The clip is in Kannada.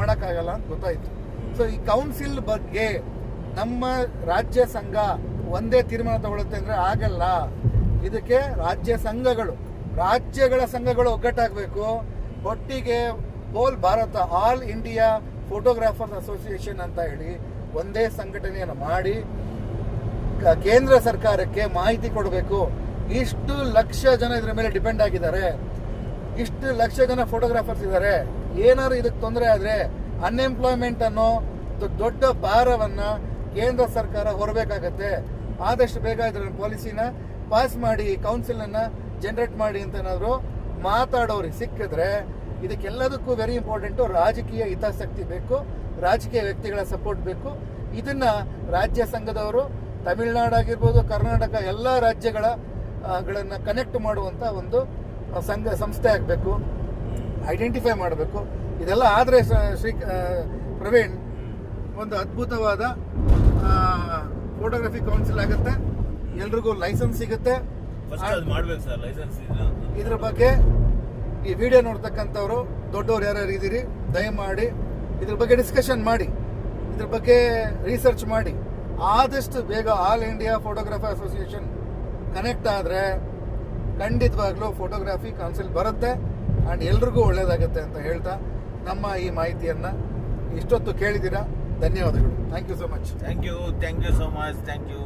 ಮಾಡೋಕ್ಕಾಗಲ್ಲ ಅಂತ ಗೊತ್ತಾಯ್ತು. ಸೊ ಈ ಕೌನ್ಸಿಲ್ ಬಗ್ಗೆ ನಮ್ಮ ರಾಜ್ಯ ಸಂಘ ಒಂದೇ ತೀರ್ಮಾನ ತಗೊಳುತ್ತೆ ಅಂದ್ರೆ ಆಗಲ್ಲ. ಇದಕ್ಕೆ ರಾಜ್ಯ ಸಂಘಗಳು, ರಾಜ್ಯಗಳ ಸಂಘಗಳು ಒಗ್ಗಟ್ಟಾಗಬೇಕು. ಒಟ್ಟಿಗೆ whole Bharat, all India photographers association ಅಂತ ಹೇಳಿ ಒಂದೇ ಸಂಘಟನೆಯನ್ನು ಮಾಡಿ ಕೇಂದ್ರ ಸರ್ಕಾರಕ್ಕೆ ಮಾಹಿತಿ ಕೊಡಬೇಕು. ಇಷ್ಟು ಲಕ್ಷ ಜನ ಇದರ ಮೇಲೆ ಡಿಪೆಂಡ್ ಆಗಿದ್ದಾರೆ. ಇಷ್ಟು ಲಕ್ಷ ಜನ ಫೋಟೋಗ್ರಾಫರ್ಸ್ ಇದ್ದಾರೆ. ಏನಾದ್ರು ಇದಕ್ಕೆ ತೊಂದರೆ ಆದರೆ ಅನ್ಎಂಪ್ಲಾಯ್ಮೆಂಟ್ ಅನ್ನೋ ದೊಡ್ಡ ಭಾರವನ್ನ ಕೇಂದ್ರ ಸರ್ಕಾರ ಹೊರಬೇಕಾಗತ್ತೆ. ಆದಷ್ಟು ಬೇಗ ಇದರ ಪಾಲಿಸಿನ ಪಾಸ್ ಮಾಡಿ ಕೌನ್ಸಿಲ್ ಅನ್ನ ಜನರೇಟ್ ಮಾಡಿ ಅಂತ ಏನಾದ್ರು ಮಾತಾಡೋರಿಗೆ ಸಿಕ್ಕಿದ್ರೆ ಇದಕ್ಕೆಲ್ಲದಕ್ಕೂ ವೆರಿ ಇಂಪಾರ್ಟೆಂಟು ರಾಜಕೀಯ ಹಿತಾಸಕ್ತಿ ಬೇಕು, ರಾಜಕೀಯ ವ್ಯಕ್ತಿಗಳ ಸಪೋರ್ಟ್ ಬೇಕು. ಇದನ್ನ ರಾಜ್ಯ ಸಂಘದವರು, ತಮಿಳುನಾಡು ಆಗಿರ್ಬೋದು, ಕರ್ನಾಟಕ ಎಲ್ಲ ರಾಜ್ಯಗಳ ಗಳನ್ನು ಕನೆಕ್ಟ್ ಮಾಡುವಂತ ಒಂದು ಸಂಘ ಸಂಸ್ಥೆ ಆಗಬೇಕು ಐಡೆಂಟಿಫೈ ಮಾಡಬೇಕು. ಇದೆಲ್ಲ ಆದರೆ ಶ್ರೀ ಪ್ರವೀಣ್ ಒಂದು ಅದ್ಭುತವಾದ ಫೋಟೋಗ್ರಫಿ ಕೌನ್ಸಿಲ್ ಆಗುತ್ತೆ. ಎಲ್ರಿಗೂ ಲೈಸೆನ್ಸ್ ಸಿಗುತ್ತೆ. ಮಾಡ್ಬೇಕು ಸರ್ ಲೈಸೆನ್ಸ್ ಇದ್ರ ಬಗ್ಗೆ ಈ ವಿಡಿಯೋ ನೋಡ್ತಕ್ಕಂಥವ್ರು ದೊಡ್ಡವ್ರು ಯಾರ್ಯಾರು ಇದ್ದೀರಿ ದಯಮಾಡಿ ಇದ್ರ ಬಗ್ಗೆ ಡಿಸ್ಕಷನ್ ಮಾಡಿ. ಇದ್ರ ಬಗ್ಗೆ ರಿಸರ್ಚ್ ಮಾಡಿ. ಆದಷ್ಟು ಬೇಗ all India photography association connect ಆದರೆ ಖಂಡಿತವಾಗ್ಲೂ ಫೋಟೋಗ್ರಾಫಿ ಕೌನ್ಸಿಲ್ ಬರುತ್ತೆ ಆ್ಯಂಡ್ ಎಲ್ರಿಗೂ ಒಳ್ಳೇದಾಗುತ್ತೆ ಅಂತ ಹೇಳ್ತಾ ನಮ್ಮ ಈ ಮಾಹಿತಿಯನ್ನು ಇಷ್ಟೊತ್ತು ಕೇಳಿದ್ದೀರಾ? ಧನ್ಯವಾದಗಳು. Thank you so much thank you thank you so much thank you